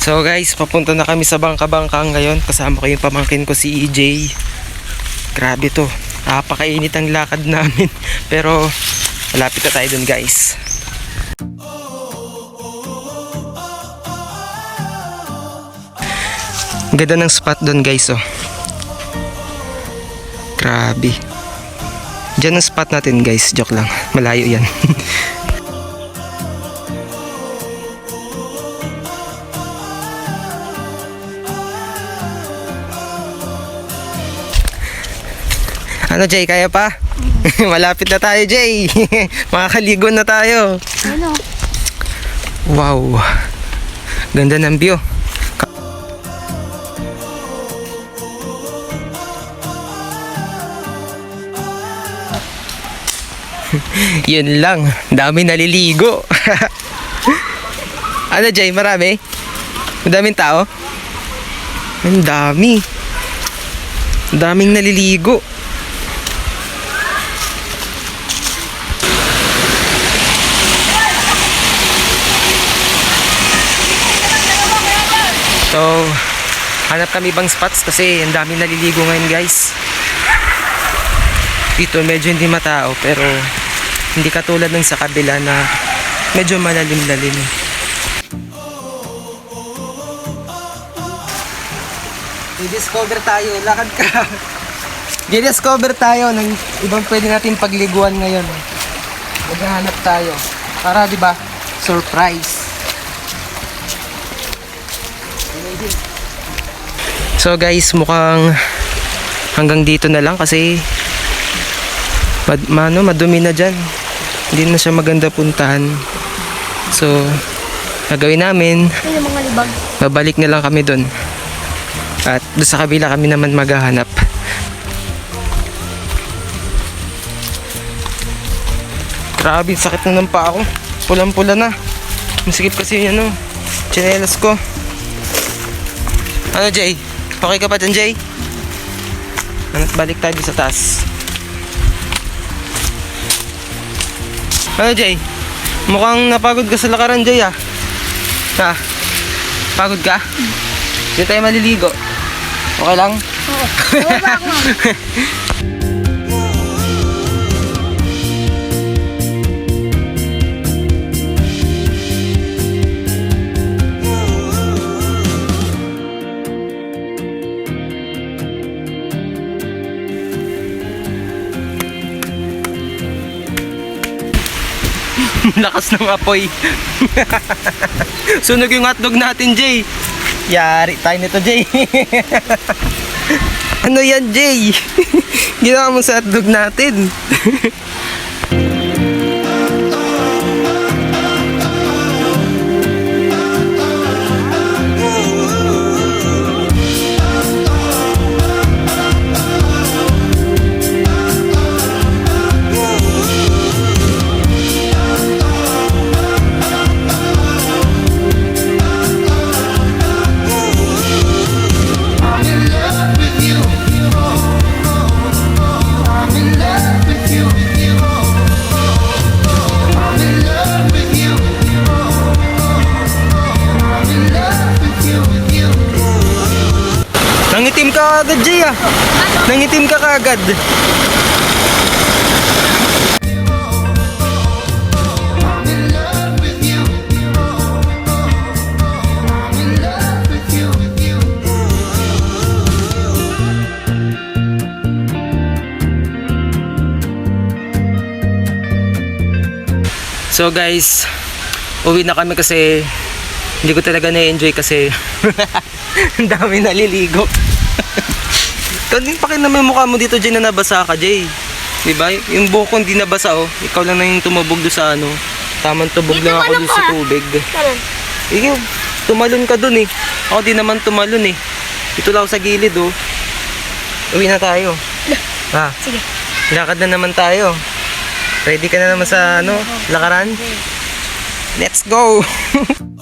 So guys, papunta na kami sa bangka-bangka ngayon. Kasama ko yung pamangkin ko si EJ. Grabe to. Napakainit ang lakad namin. Pero malapit na tayo dun guys. Ganda ng spot dun guys oh. Grabe. Diyan ang spot natin guys. Joke lang. Malayo yan. Ano Jay, kaya pa? Malapit na tayo Jay. Makakaligo na tayo. Ano? Wow. Ganda ng view. Yun lang. Dami naliligo. ano Jay, marami? Madaming tao? Ang dami. Daming naliligo. So, hanap kami ibang spots kasi ang dami naliligo ngayon guys. Dito medyo hindi matao pero hindi katulad ng sa kabila na medyo malalim-lalim. I-discover tayo, lakad ka. I-discover tayo ng ibang pwede natin pagliguan ngayon. Maghahanap tayo. Para 'di ba? Surprise. So guys, mukhang hanggang dito na lang kasi mad, mano, madumi na dyan. Hindi na siya maganda puntahan. So, gagawin namin, babalik na lang kami doon. At doon sa kabila kami naman maghahanap. Grabe, sakit na ng paa ko. Pulang-pula na. Masikip kasi yung ano, tsinelas ko. Ano Jay? Okay ka pa dyan Jay? Ano, balik tayo sa taas. Ano Jay? Mukhang napagod ka sa lakaran Jay ah. Ha? Pagod ka? Hindi tayo maliligo. Okay lang? Oo. Baba ako Lakas ng apoy. Sunog yung hotdog natin, Jay. Yari tayo nito, Jay. ano yan, Jay? Ginawa mo sa hotdog natin. Nangitim ka agad, Jay, ah. Nangitim ka you. So guys, uwi na kami kasi hindi ko talaga na-enjoy kasi ang dami naliligo. Kanina pa kin naman yung mukha mo dito Jay na nabasa ka Jay. Di ba? Yung buhok ko hindi nabasa oh. Ikaw lang na yung tumubog doon sa ano. Tamang tubog Dito lang ako ano doon sa tubig. Tara. Ikaw, tumalon ka doon eh. Ako di naman tumalon eh. Dito lang ako sa gilid oh. Uwi na tayo. Ha? Sige. Lakad na naman tayo. Ready ka na naman sa ano, lakaran? Let's go!